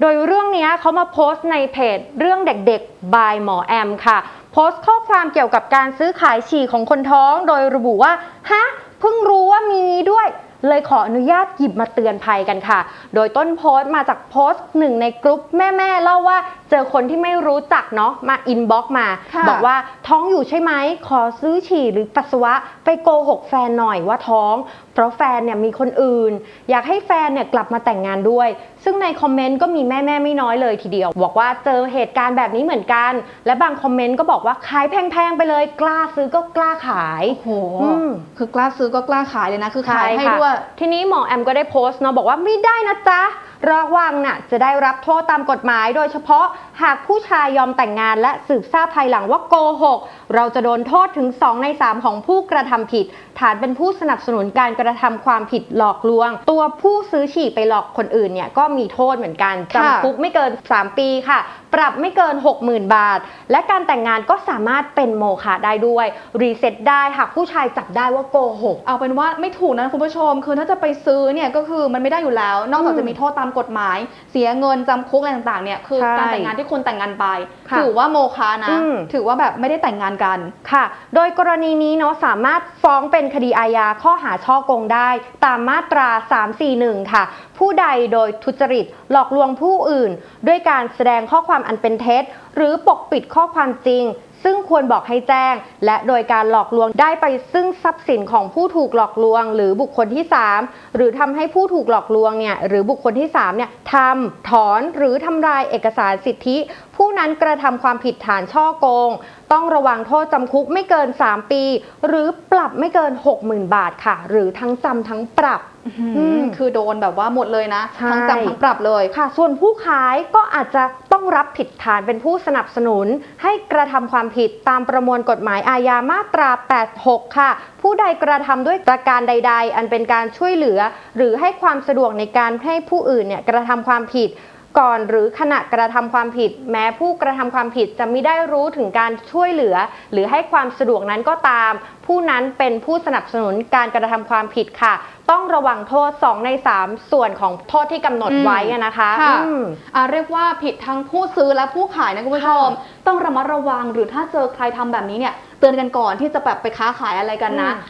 โดยเรื่องนี้เขามาโพสต์ในเพจเรื่องเด็กๆ บายหมอแอมค่ะ โพสต์ข้อความเกี่ยวกับการซื้อขายฉี่ของคนท้อง โดยระบุว่า ฮะ เพิ่งรู้ว่ามี เลยขออนุญาตหยิบมาเตือนภัยกันค่ะ โดยต้นโพสต์มาจากโพสต์หนึ่งในกลุ่มแม่ๆเล่าว่าเจอคนที่ไม่รู้จักเนาะมาอินบ็อกมาค่ะบอกว่าท้องอยู่ใช่ไหมขอซื้อฉี่หรือปัสสาวะไปโกหกแฟนหน่อยว่าท้อง เพราะแฟนเนี่ยมีคนอื่น อยากให้แฟนเนี่ยกลับมาแต่งงานด้วย ซึ่งในคอมเมนต์ก็มีแม่แม่ๆไม่น้อยเลยทีเดียว บอกว่าเจอเหตุการณ์แบบนี้เหมือนกัน และบางคอมเมนต์ก็บอกว่าขายแพงๆไปเลย กล้าซื้อก็กล้าขายโอ้โหอืมคือกล้าซื้อก็กล้าขายเลยนะคือขายให้ค่ะด้วยทีนี้หมอแอมก็ได้โพสต์เนาะบอกว่าไม่ได้นะจ๊ะ ระวังน่ะจะได้รับโทษตามกฎหมาย โดยเฉพาะหากผู้ชายยอมแต่งงานและสืบทราบภายหลังว่าโกหก เราจะโดนโทษถึง 2 ใน 3 ของผู้กระทำผิด ฐานเป็นผู้สนับสนุนการกระทำความผิดหลอกลวง ตัวผู้ซื้อฉี่ไปหลอกคนอื่นเนี่ยก็มีโทษเหมือนกันค่ะจำคุกไม่เกิน 3 ปีค่ะ ปรับไม่เกิน 60,000 บาท และการแต่งงานก็สามารถเป็นโมฆะได้ด้วย รีเซ็ตได้หากผู้ชายจับได้ว่าโกหก เอาเป็นว่าไม่ถูกนะคุณผู้ชม คือถ้าจะไปซื้อเนี่ยก็คือมันไม่ได้อยู่แล้ว นอกจากอืมจะมีโทษตามกฎหมาย เสียเงินจำคุกอะไรต่างๆเนี่ยคือใช่การแต่งงานที่คนแต่งงานไป ค่ะถือว่าโมฆะนะ อืม ถือว่าแบบไม่ได้แต่งงานกัน ค่ะ โดยกรณีนี้เนาะสามารถฟ้องเป็นคดีอาญาข้อหาช่อโกงได้ ตามมาตรา 341 ค่ะ ผู้ใดโดยทุจริตหลอกลวงผู้อื่น ด้วยการแสดงข้อความอันเป็นเท็จ หรือปกปิดข้อความจริง ซึ่งควรบอกให้แจ้ง และโดยการหลอกลวงได้ไปซึ่งทรัพย์สินของผู้ถูกหลอกลวง หรือบุคคลที่ 3 หรือทำให้ผู้ถูกหลอกลวงเนี่ยหรือบุคคลที่3เนี่ยทำถอนหรือทำลายเอกสารสิทธิ ผู้นั้นกระทำความผิดฐานช่อโกง ต้องระวังโทษจำคุกไม่เกิน 3 ปี หรือปรับไม่เกิน 60,000 บาทค่ะ หรือทั้งจำทั้งปรับอืมคือโดนแบบว่าหมดเลยนะใช่ทั้งจำทั้งปรับเลยค่ะ ส่วนผู้ขายก็อาจจะต้องรับผิดฐานเป็นผู้สนับสนุน ให้กระทำความผิดตามประมวลกฎหมายอาญามาตรา 86 ค่ะ ผู้ใดกระทำด้วยประการใด ๆ อันเป็นการช่วยเหลือ หรือให้ความสะดวกในการให้ผู้อื่นเนี่ยกระทำความผิด ก่อนหรือขณะกระทำความผิด แม้ผู้กระทำความผิดจะไม่ได้รู้ถึงการช่วยเหลือ หรือให้ความสะดวกนั้นก็ตาม ผู้นั้นเป็นผู้สนับสนุนการกระทำความผิดค่ะ ต้องระวังโทษ 2 ใน 3 ส่วนของโทษที่กำหนดไว้อะนะคะค่ะอืมอ่าเรียกว่าผิดทั้งผู้ซื้อและผู้ขายนะคุณผู้ชมต้องระมัดระวังหรือถ้าเจอใครทำแบบนี้เนี่ยเตือนกันก่อนที่จะแบบไปค้าขายอะไรกันนะอืม